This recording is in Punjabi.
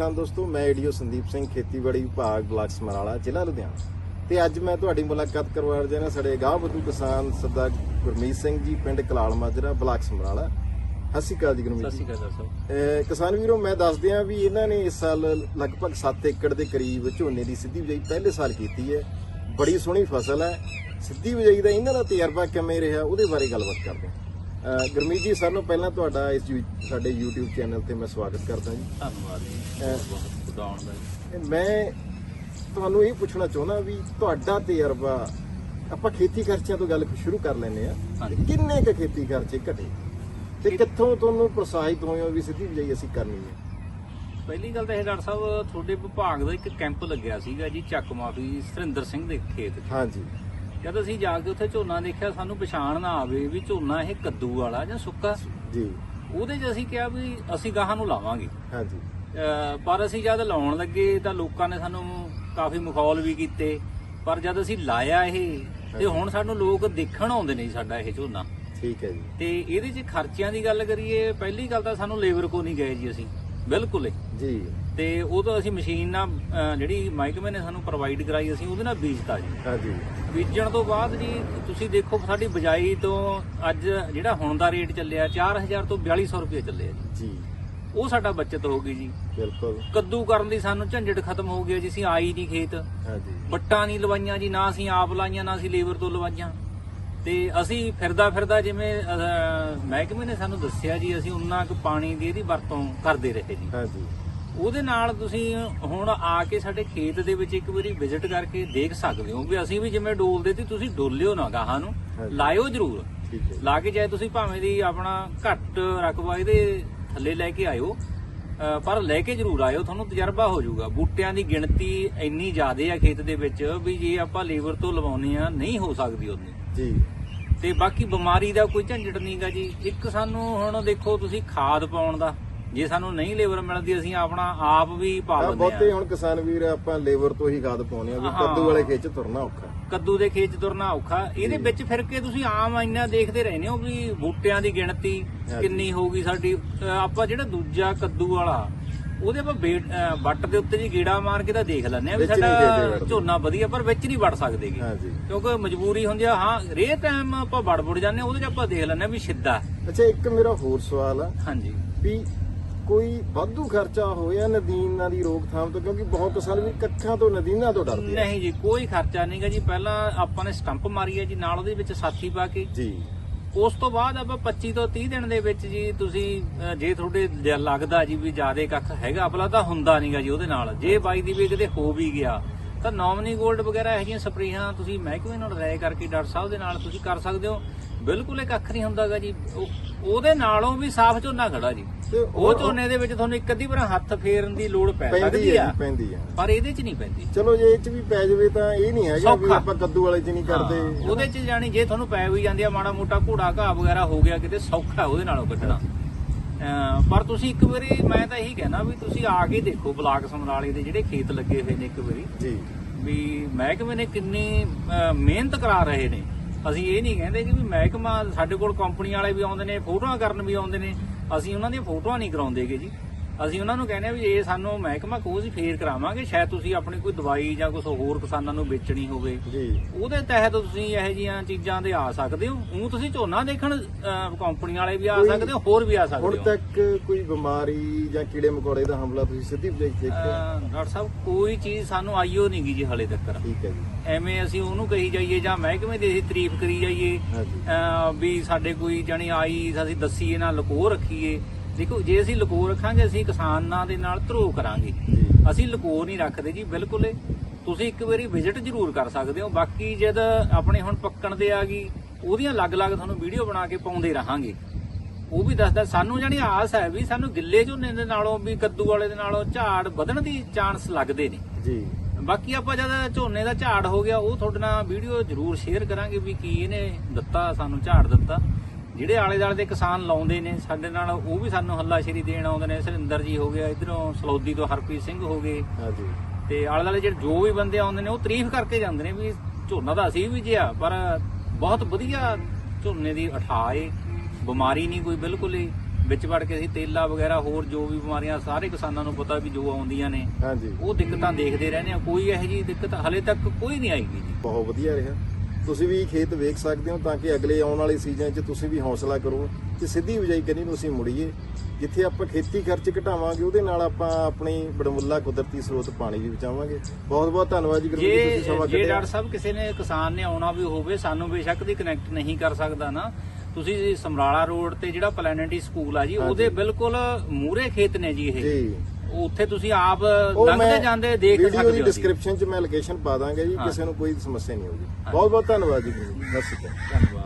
ਹਾਂ ਦੋਸਤੋ ਮੈਂ ਏਡੀਓ ਸੰਦੀਪ ਸਿੰਘ ਖੇਤੀਬਾੜੀ ਵਿਭਾਗ ਬਲਾਕ ਸਮਰਾਲਾ ਜ਼ਿਲ੍ਹਾ ਲੁਧਿਆਣਾ। ਤੇ ਅੱਜ ਮੈਂ ਤੁਹਾਡੀ ਮੁਲਾਕਾਤ ਕਰਵਾ ਰਿਹਾ ਹਾਂ ਸਾਡੇ ਗਾਂਵ ਬਦੂ ਕਿਸਾਨ ਸਰਦਾਰ ਗੁਰਮੀਤ ਸਿੰਘ ਜੀ ਪਿੰਡ ਕਲਾਲ ਮਾਜਰਾ ਬਲਾਕ ਸਮਰਾਲਾ। ਸਤਿ ਸ਼੍ਰੀ ਅਕਾਲ ਜੀ ਗੁਰਮੀਤ ਸਤਿ ਜੀ ਸ਼੍ਰੀ ਅਕਾਲ ਸਰ। ਕਿਸਾਨ ਵੀਰੋ ਮੈਂ ਦੱਸ ਦਿਆਂ ਵੀ ਇਹਨਾਂ ਨੇ ਇਸ ਸਾਲ ਲਗਭਗ 7 ਏਕੜ ਦੇ ਕਰੀਬ ਝੋਨੇ ਦੀ ਸਿੱਧੀ ਬਿਜਾਈ ਪਹਿਲੇ ਸਾਲ ਕੀਤੀ ਹੈ। ਬੜੀ ਸੋਹਣੀ ਫਸਲ ਹੈ। ਸਿੱਧੀ ਬਿਜਾਈ ਦਾ ਇਹਨਾਂ ਦਾ ਤਜਰਬਾ ਕਿਵੇਂ ਰਿਹਾ ਉਹਦੇ ਬਾਰੇ ਗੱਲਬਾਤ ਕਰਦੇ ਹਾਂ। ਗੁਰਮੀਤ ਜੀ ਸਾਨੂੰ ਪਹਿਲਾਂ ਤੁਹਾਡਾ ਇਸ ਯੂ- ਸਾਡੇ YouTube ਚੈਨਲ ਤੇ ਮੈਂ ਸਵਾਗਤ ਕਰਦਾ ਜੀ। ਧੰਨਵਾਦ ਜੀ ਬਹੁਤ ਵਧਾਉਣ ਦਾ ਜੀ। ਤੇ ਮੈਂ ਤੁਹਾਨੂੰ ਇਹ ਪੁੱਛਣਾ ਚਾਹੁੰਦਾ ਵੀ ਤੁਹਾਡਾ ਤਜਰਬਾ ਆਪਾਂ ਖੇਤੀ ਖਰਚਿਆਂ ਤੋਂ ਗੱਲ ਸ਼ੁਰੂ ਕਰ ਲੈਂਦੇ ਆ ਹਾਂਜੀ। ਕਿੰਨੇ ਕ ਖੇਤੀ ਖਰਚੇ ਘਟੇ? ਤੇ ਕਿੱਥੋਂ ਤੁਹਾਨੂੰ ਪ੍ਰੋਤਸਾਹਿਤ ਹੋਏ ਹੋ ਵੀ ਸਿੱਧੀ ਬਿਜਾਈ ਅਸੀਂ ਕਰਨੀ ਹੈ? ਪਹਿਲੀ ਗੱਲ ਤਾਂ ਇਹ ਡਾਕਟਰ ਸਾਹਿਬ ਤੁਹਾਡੇ ਵਿਭਾਗ ਦਾ ਇੱਕ ਕੈਂਪ ਲੱਗਿਆ ਸੀਗਾ ਜੀ ਚੱਕ ਮਾਫੀ ਸਰਿੰਦਰ ਸਿੰਘ ਦੇ ਖੇਤ 'ਚ। ਹਾਂਜੀ। ਜਦ ਅਸੀਂ ਜਾ ਕੇ ਉੱਥੇ ਝੋਨਾ ਦੇਖਿਆ ਸਾਨੂੰ ਪਛਾਣ ਨਾ ਆਵੇ ਵੀ ਝੋਨਾ ਇਹ ਕੱਦੂ ਵਾਲਾ ਜਾਂ ਸੁੱਕਾ। ਜੀ। ਉਹਦੇ 'ਚ ਅਸੀਂ ਕਿਹਾ ਵੀ ਅਸੀਂ ਗਾਹਾਂ ਨੂੰ ਲਾਵਾਂਗੇ। ਹਾਂਜੀ। ਪਰ ਅਸੀਂ ਜਦ ਲਾਉਣ ਲੱਗੇ ਤਾਂ ਲੋਕਾਂ ਨੇ ਸਾਨੂੰ ਕਾਫੀ ਮਖੌਲ ਵੀ ਕੀਤੇ। ਪਰ ਜਦ ਅਸੀਂ ਲਾਇਆ ਇਹ ਤੇ ਹੁਣ ਸਾਨੂੰ ਲੋਕ ਦੇਖਣ ਆਉਂਦੇ ਨੇ ਸਾਡਾ ਇਹ ਝੋਨਾ। ਠੀਕ ਹੈ ਜੀ। ਤੇ ਇਹਦੇ 'ਚ ਖਰਚਿਆਂ ਦੀ ਗੱਲ ਕਰੀਏ ਪਹਿਲੀ ਗੱਲ ਤਾਂ ਸਾਨੂੰ ਲੇਬਰ ਕੋ ਨਹੀਂ ਗਏ ਜੀ ਅਸੀਂ। ਬਿਲਕੁਲ ਹੀ ਜੀ। ਤੇ ਉਹ ਤਾਂ ਅਸੀਂ ਮਸ਼ੀਨ ਨਾਲ ਅਹ, ਜਿਹੜੀ ਮਹਿਕਮੇ ਨੇ ਸਾਨੂੰ ਪ੍ਰੋਵਾਈਡ ਕਰਾਈ ਅਸੀਂ ਉਹਦੇ ਨਾਲ ਬੀਜਤਾ ਜੀ। ਹਾਂਜੀ ਬੀਜਣ ਤੋਂ ਬਾਅਦ ਜੀ ਤੁਸੀਂ ਦੇਖੋ ਸਾਡੀ ਬਜਾਈ ਤੋਂ ਅੱਜ ਜਿਹੜਾ ਹੁਣ ਦਾ ਰੇਟ ਚੱਲਿਆ 4000 ਤੋਂ 4200 ਰੁਪਏ ਚੱਲਿਆ ਜੀ। ਜੀ। ਉਹ ਸਾਡਾ ਬਚਤ ਹੋ ਗਈ ਜੀ। ਬਿਲਕੁਲ। ਕੱਦੂ ਕਰਨ ਦੀ ਸਾਨੂੰ ਝੰਜਟ ਖਤਮ ਹੋ ਗਿਆ ਜੀ ਅਸੀਂ ਆਈ ਨਹੀਂ ਖੇਤ। ਹਾਂਜੀ ਬੱਟਾਂ ਨਹੀਂ ਲਵਾਈਆਂ ਜੀ ਨਾ ਅਸੀਂ ਆਪ ਲਾਈਆਂ ਨਾ ਅਸੀਂ ਲੇਬਰ ਤੋਂ ਲਵਾਈਆਂ। ਤੇ ਅਸੀਂ ਫਿਰਦਾ ਫਿਰਦਾ ਜਿਵੇਂ ਮਹਿਕਮੇ ਨੇ ਸਾਨੂੰ ਦੱਸਿਆ ਜੀ ਅਸੀਂ ਉਨਾ ਕੁ ਪਾਣੀ ਦੀ ਇਹਦੀ ਵਰਤੋਂ ਕਰਦੇ ਰਹੇ ਜੀ। ਹਾਂਜੀ। ਉਹਦੇ ਨਾਲ ਤੁਸੀਂ ਹੁਣ ਆ ਕੇ ਸਾਡੇ ਖੇਤ ਦੇ ਵਿੱਚ ਇੱਕ ਵਾਰੀ ਵਿਜ਼ਿਟ ਕਰਕੇ ਦੇਖ ਸਕਦੇ ਹੋ ਵੀ ਅਸੀਂ ਵੀ ਜਿਵੇਂ ਡੋਲਦੇ ਸੀ ਤੁਸੀਂ ਡੋਲਿਓ ਨਾ ਗਾਹਾਂ ਨੂੰ। ਲਾਇਓ ਜ਼ਰੂਰ। ਹੈ ਲਾ ਕੇ ਚਾਹੇ ਤੁਸੀਂ ਭਾਵੇਂ ਦੀ ਆਪਣਾ ਘੱਟ ਰਕਬਾ ਇਹਦੇ ਥੱਲੇ ਲੈ ਕੇ ਆਇਓ ਪਰ ਲੈ ਕੇ ਜ਼ਰੂਰ ਆਇਓ ਤੁਹਾਨੂੰ ਤਜਰਬਾ ਹੋ ਜਾਊਗਾ। ਬੂਟਿਆਂ ਦੀ ਗਿਣਤੀ ਇੰਨੀ ਜ਼ਿਆਦੇ ਆ ਖੇਤ ਦੇ ਵਿੱਚ ਵੀ ਜੇ ਆਪਾਂ ਲੇਬਰ ਤੋਂ ਲਵਾਉਨੇ ਆ ਨਹੀਂ ਹੋ ਸਕਦੀ ਉਨੀ। ਜੀ। ਤੇ ਬਾਕੀ ਬਿਮਾਰੀ ਦਾ ਕੋਈ ਝੰਜਟ ਨਹੀਂਗਾ ਜੀ। ਇੱਕ ਸਾਨੂੰ ਹੁਣ ਦੇਖੋ ਤੁਸੀਂ ਖਾਦ ਪਾਉਣ ਦਾ। ਜੇ ਸਾਨੂੰ ਨਹੀਂ ਲੇਬਰ ਮਿਲਦੀ ਅਸੀਂ ਆਪਣਾ ਆਪ ਵੀ ਪਾ ਆ ਲੈਂਦੇ ਬਹੁਤੇ ਆ ਹੁਣ ਕਿਸਾਨ ਵੀਰ ਆਪਾਂ ਲੇਬਰ ਤੋਂ ਹੀ ਖਾਦ ਪਾਉਂਦੇ ਆ ਵੀ। ਕੱਦੂ ਵਾਲੇ ਖੇਤ 'ਚ ਤੁਰਨਾ ਔਖਾ ਕੱਦੂ ਦੇ ਖੇਤ 'ਚ ਤੁਰਨਾ ਔਖਾ। ਇਹਦੇ ਵਿੱਚ ਫਿਰ ਕੇ ਤੁਸੀਂ ਆਮ ਇੰਨਾ ਦੇਖਦੇ ਰਹਿੰਦੇ ਹੋ ਵੀ ਬੂਟਿਆਂ ਦੀ ਗਿਣਤੀ। ਕਿੰਨੀ ਹੋਊਗੀ ਸਾਡੀ। ਆਪਾਂ ਜਿਹੜਾ ਦੂਜਾ ਕੱਦੂ ਵਾਲਾ ਉਹਦੇ ਆਪਾਂ ਬੇਟ- ਅਹ ਵੱਟ ਦੇ ਉੱਤੇ ਜੀ ਗੀੜਾ ਮਾਰ ਕੇ ਤਾਂ ਦੇਖ ਲੈਂਦੇ ਆ ਵੀ ਵਿੱਚ ਨਹੀਂ ਗੇੜੇ ਸਾਡਾ ਵੜਦੇ। ਝੋਨਾ ਵਧੀਆ ਪਰ ਵਿੱਚ ਨਹੀਂ ਵੜ ਸਕਦੇਗੇ ਹਾਂਜੀ। ਕਿਉਂਕਿ ਮਜਬੂਰੀ ਹੁੰਦੀ ਆ ਹਾਂ ਰੇ ਟਾਈਮ ਆਪਾਂ ਵੜ ਵੜ ਜਾਂਦੇ ਆ ਉਹਦੇ 'ਚ ਆਪਾਂ ਦੇਖ ਲੈਂਦੇ ਆ ਵੀ ਸਿੱਧਾ। ਅੱਛਾ ਇੱਕ ਮੇਰਾ ਹੋਰ ਸਵਾਲ ਆ। ਹਾਂਜੀ। ਵੀ ਕੋਈ ਵਾਧੂ ਖਰਚਾ ਹੋਇਆ ਨਦੀਨਾਂ ਦੀ ਰੋਕਥਾਮ ਤੋਂ? ਕਿਉਂਕਿ ਬਹੁਤ ਕਿਸਾਨ ਵੀ ਕੱਖਾਂ ਤੋਂ ਨਦੀਨਾਂ ਤੋਂ ਡਰਦੇ ਆ। ਨਹੀਂ ਜੀ ਕੋਈ ਖਰਚਾ ਨਹੀਂਗਾ ਜੀ। ਪਹਿਲਾਂ ਆਪਾਂ ਨੇ ਸਟੰਪ ਮਾਰੀ ਹੈ ਜੀ ਨਾਲ ਉਹਦੇ ਵਿੱਚ ਸਾਥੀ ਪਾ ਕੇ। ਜੀ। ਉਸ ਤੋਂ ਬਾਅਦ ਆਪਾਂ 25 ਤੋਂ 30 ਦਿਨ ਦੇ ਵਿੱਚ ਜੀ ਤੁਸੀਂ ਜੇ ਤੁਹਾਡੇ ਲੱਗਦਾ ਜੀ ਵੀ ਜਿਆਦੇ ਕੱਖ ਹੈਗਾ, ਆਪਲਾ ਤਾਂ ਹੁੰਦਾ ਨਹੀਂਗਾ ਜੀ ਉਹਦੇ ਨਾਲ। ਜੇ ਬਾਈ ਦੀ ਵੀ ਕਿਤੇ ਹੋ ਵੀ ਗਿਆ, ਤਾਂ ਨੋਮਨੀ 골ਡ ਵਗੈਰਾ ਇਹੋ ਜਿਹੀਆਂ ਸਪਰੇਆਂ ਤੁਸੀਂ ਮਹਿਕਮੇ ਨਾਲ ਰਾਏ ਕਰਕੇ ਡਾਕਟਰ ਸਾਹਿਬ ਦੇ ਨਾਲ ਤੁਸੀਂ ਕਰ ਸਕਦੇ ਹੋ। ਬਿਲਕੁਲ ਇਹ ਕੱਖ ਨਹੀਂ ਹੁੰਦਾਗਾ ਜੀ। ਉਹ- ਉਹਦੇ ਨਾਲੋਂ ਵੀ ਸਾਫ਼ ਝੋਨਾ ਖੜਾ ਜੀ। ਤੇ ਉਹ ਝੋਨੇ ਦੇ ਵਿੱਚ ਤੁਹਾਨੂੰ ਇੱਕ ਅੱਧੀ ਵਾਰ ਹੱਥ ਫੇਰਨ ਦੀ ਲੋੜ ਪੈ ਪੈਂਦੀ ਸਕਦੀ ਹੈ ਆ। ਜੀ, ਪੈਂਦੀ ਆ ਪਰ ਇਹਦੇ 'ਚ ਨਹੀਂ ਪੈਂਦੀ। ਚਲੋ ਜੇ ਇਹ ਚ ਵੀ ਪੈ ਜਾਵੇ ਤਾਂ ਇਹ ਨਹੀਂ ਹੈਗਾ ਵੀ ਸੌਖਾ। ਆਪਾਂ ਕੱਦੂ ਵਾਲੇ ਚ ਨਹੀਂ ਕਰਦੇ। ਹਾਂ, ਉਹਦੇ 'ਚ ਜਾਣੀ ਜੇ ਤੁਹਾਨੂੰ ਪੈ ਵੀ ਜਾਂਦੀ ਆ ਮਾੜਾ ਮੋਟਾ ਘੋੜਾ ਘਾਹ ਵਗੈਰਾ ਹੋ ਗਿਆ ਕਿਤੇ ਸੌਖਾ ਉਹਦੇ ਨਾਲੋਂ ਕੱਢਣਾ। ਪਰ ਤੁਸੀਂ ਇੱਕ ਵਾਰੀ ਮੈਂ ਤਾਂ ਇਹੀ ਕਹਿਣਾ ਵੀ ਤੁਸੀਂ ਆ ਕੇ ਦੇਖੋ ਬਲਾਕ ਸਮਰਾਲੇ ਦੇ ਜਿਹੜੇ ਖੇਤ ਲੱਗੇ ਹੋਏ ਨੇ ਇੱਕ ਵਾਰੀ। ਜੀ। ਵੀ ਮਹਿਕਮੇ ਨੇ ਕਿੰਨੀ ਅਹ, ਮਿਹਨਤ ਕਰਾ ਰਹੇ ਨੇ। ਅਸੀਂ ਇਹ ਨਹੀਂ ਕਹਿੰਦੇ ਕਿ ਵੀ ਮਹਿਕਮਾ ਸਾਡੇ ਕੋਲ ਕੰਪਨੀ ਵਾਲੇ ਵੀ ਆਉਂਦੇ ਨੇ, ਫੋਟੋਆਂ ਕਰਨ ਵੀ ਆਉਂਦੇ ਨੇ। ਅਸੀਂ ਉਹਨਾਂ ਦੀਆਂ ਫੋਟੋਆਂ ਨਹੀਂ ਕਰਾਉਂਦੇਗੇ ਜੀ। ਅਸੀਂ ਉਹਨਾਂ ਨੂੰ ਕਹਿੰਦੇ ਆ ਵੀ ਇਹ ਸਾਨੂੰ ਮਹਿਕਮਾ ਕੋਈ ਅਸੀਂ ਫੇਰ ਕਰਾਵਾਂਗੇ ਸ਼ਾਇਦ ਤੁਸੀਂ ਆਪਣੀ ਕੋਈ ਦਵਾਈ ਜਾਂ ਕੁਝ ਹੋਰ ਕਿਸਾਨਾਂ ਨੂੰ ਵੇਚਣੀ ਹੋਵੇ। ਉਹਦੇ ਤਹਿਤ ਤੁਸੀਂ ਇਹੋ ਜੀਆਂ ਚੀਜ਼ਾਂ ਦੇ ਆ ਸਕਦੇ ਹੋ। ਉਹ ਤੁਸੀਂ ਝੋਨਾ ਦੇਖਣ ਕੰਪਨੀ ਵਾਲੇ ਵੀ ਆ ਸਕਦੇ ਹੋ ਹੋਰ ਵੀ ਆ ਹੁਣ ਸਕਦੇ ਹੋ। ਤੱਕ ਕੋਈ ਬਿਮਾਰੀ ਜਾਂ ਕੀੜੇ ਮਕੌੜੇ ਦਾ ਹਮਲਾ ਤੁਸੀਂ ਸਿੱਧੀ ਬਜਾਈ ਦੇਖਿਆ? ਅਹ, ਡਾਕਟਰ ਸਾਹਿਬ ਕੋਈ ਚੀਜ਼ ਸਾਨੂੰ ਆਈਓ ਨਹੀਂ ਗੀ ਜੀ ਹਲੇ ਤੱਕ। ਠੀਕ ਹੈ ਜੀ। ਐਵੇਂ ਅਸੀਂ ਉਹਨੂੰ ਕਹੀ ਜਾਈਏ ਜਾਂ ਮਹਿਕਮੇ ਦੀ ਅਸੀਂ ਤਾਰੀਫ ਕਰੀ ਜਾਈਏ ਵੀ ਸਾਡੇ ਕੋਈ ਜਾਣੀ ਆਈ ਅਸੀਂ ਦੱਸੀਏ ਨਾ ਲਕੋ ਰੱਖੀਏ। ਦੇਖੋ ਜੇ ਅਸੀਂ ਲਕੋ ਰੱਖਾਂਗੇ ਅਸੀਂ ਕਿਸਾਨਾਂ ਦੇ ਨਾਲ ਧਰੋ ਕਰਾਂਗੇ। ਅਸੀਂ ਲਕੋ ਨਹੀਂ ਰੱਖਦੇ ਜੀ ਬਿਲਕੁਲ। ਤੁਸੀਂ ਇੱਕ ਵਾਰੀ ਵਿਜ਼ਿਟ ਜ਼ਰੂਰ ਕਰ ਸਕਦੇ ਹੋ। ਬਾਕੀ ਜਦ ਆਪਣੇ ਹੁਣ ਪੱਕਣ ਦੇ ਆ ਗਈ ਉਹਦੀਆਂ ਅਲੱਗ-ਅਲੱਗ ਤੁਹਾਨੂੰ ਵੀਡੀਓ ਬਣਾ ਕੇ ਪਾਉਂਦੇ ਰਹਾਂਗੇ। ਉਹ ਵੀ ਦੱਸਦਾ ਸਾਨੂੰ ਜਾਨੀ ਆਸ ਹੈ ਵੀ ਸਾਨੂੰ ਗਿੱਲੇ ਝੋਨੇ ਦੇ ਨਾਲੋਂ ਵੀ ਕੱਦੂ ਵਾਲੇ ਦੇ ਨਾਲੋਂ ਝਾੜ ਵਧਣ ਦੀ ਚਾਂਸ ਲੱਗਦੇ ਨੇ। ਜੀ। ਬਾਕੀ ਆਪਾਂ ਜਦ ਝੋਨੇ ਦਾ ਝਾੜ ਹੋ ਗਿਆ ਉਹ ਤੁਹਾਡੇ ਨਾਲ ਵੀਡੀਓ ਜ਼ਰੂਰ ਸ਼ੇਅਰ ਕਰਾਂਗੇ ਵੀ ਕੀ ਇਹਨੇ ਦਿੱਤਾ ਸਾਨੂੰ ਝਾੜ ਦਿੱਤਾ। ਜਿਹੜੇ ਆਲੇ ਦਾਲੇ ਦੇ ਕਿਸਾਨ ਲਾਉਂਦੇ ਨੇ ਸਾਡੇ ਨਾਲ ਉਹ ਵੀ ਸਾਨੂੰ ਹੱਲਾਸ਼ੇਰੀ ਦੇਣ ਆਉਂਦੇ ਨੇ ਸੁਰਿੰਦਰ ਜੀ ਹੋ ਗਿਆ ਇਧਰੋਂ ਸਲੌਦੀ ਤੋਂ ਹਰਪ੍ਰੀਤ ਸਿੰਘ ਹੋ ਗਏ। ਹਾਂਜੀ। ਤੇ ਆਲੇ ਦਾਲੇ ਜਿਹੜੇ ਜੋ ਵੀ ਬੰਦੇ ਆਉਂਦੇ ਨੇ ਉਹ ਤਾਰੀਫ ਕਰਕੇ ਜਾਂਦੇ ਨੇ ਵੀ ਝੋਨਾ ਤਾਂ ਅਸੀਂ ਵੀ ਜਿਆ ਪਰ ਬਹੁਤ ਵਧੀਆ ਝੋਨੇ ਦੀ ਅਠਾਏ ਬਿਮਾਰੀ ਨਹੀਂ ਕੋਈ ਬਿਲਕੁਲ ਹੀ ਵਿੱਚ ਵੜ ਕੇ ਅਸੀਂ ਤੇਲਾ ਵਗੈਰਾ ਹੋਰ ਜੋ ਵੀ ਬਿਮਾਰੀਆਂ ਸਾਰੇ ਕਿਸਾਨਾਂ ਨੂੰ ਪਤਾ ਵੀ ਜੋ ਆਉਂਦੀਆਂ ਨੇ। ਹਾਂਜੀ। ਉਹ ਦਿੱਕਤਾਂ ਦੇਖਦੇ ਰਹਿੰਦੇ ਆ ਕੋਈ ਇਹੋ ਜਿਹੀ ਦਿੱਕਤ ਹਲੇ ਤੱਕ ਕੋਈ ਨਹੀਂ ਜੀ। ਬਹੁਤ ਵਧੀਆ ਰਿਹਾ। ਤੁਸੀਂ ਵੀ ਖੇਤ ਵੇਖ ਸਕਦੇ ਹੋ ਤਾਂ ਕਿ ਅਗਲੇ ਆਉਣ ਵਾਲੇ ਸੀਜ਼ਨ 'ਚ ਤੁਸੀਂ ਵੀ ਹੌਸਲਾ ਕਰੋ ਤੇ ਸਿੱਧੀ ਬਿਜਾਈ ਕਰਨੀ ਨੂੰ ਅਸੀਂ ਮੁੜੀਏ। ਜਿੱਥੇ ਆਪਾਂ ਖੇਤੀ ਖਰਚ ਘਟਾਵਾਂਗੇ ਉਹਦੇ ਨਾਲ ਆਪਾਂ ਆਪਣੀ ਬੜਮੁੱਲਾ ਕੁਦਰਤੀ ਸਰੋਤ ਪਾਣੀ ਵੀ ਬਚਾਵਾਂਗੇ। ਬਹੁਤ ਬਹੁਤ ਧੰਨਵਾਦ ਜੀ ਗੁਰਮੀਤ ਜੀ, ਜੇ ਤੁਸੀਂ ਸਮਾਂ ਜੇ ਕੱਢਿਆ। ਡਾਕਟਰ ਸਾਹਿਬ ਕਿਸੇ ਨੇ ਕਿਸਾਨ ਨੇ ਆਉਣਾ ਵੀ ਹੋਵੇ ਸਾਨੂੰ ਬੇਸ਼ੱਕ ਦੀ ਕਨੈਕਟ ਨਹੀਂ ਕਰ ਸਕਦਾ ਨਾ। ਤੁਸੀਂ ਸਮਰਾਲਾ ਰੋਡ ਤੇ ਜਿਹੜਾ ਪਲੈਨਟਰੀ ਸਕੂਲ ਆ ਜੀ ਉਹਦੇ ਬਿਲਕੁਲ ਮੂਰੇ ਖੇਤ ਨੇ ਜੀ ਇਹ। ਜੀ। ਉੱਥੇ ਤੁਸੀਂ ਆਪ ਲੰਘਦੇ ਜਾਂਦੇ ਦੇਖ ਵੀਡੀਓ ਸਕਦੇ ਦੀ ਹੋ ਜੀ। ਡਿਸਕ੍ਰਿਪਸ਼ਨ 'ਚ ਮੈਂ ਲੋਕੇਸ਼ਨ ਪਾ ਦਾਂਗਾ ਜੀ। ਕਿਸੇ ਨੂੰ ਕੋਈ ਸਮੱਸਿਆ ਨਹੀਂ ਹੋਊਗੀ ਬਹੁਤ ਬਹੁਤ ਧੰਨਵਾਦ ਜੀ। ਸਤਿ ਸ਼੍ਰੀ ਅਕਾਲ ਧੰਨਵਾਦ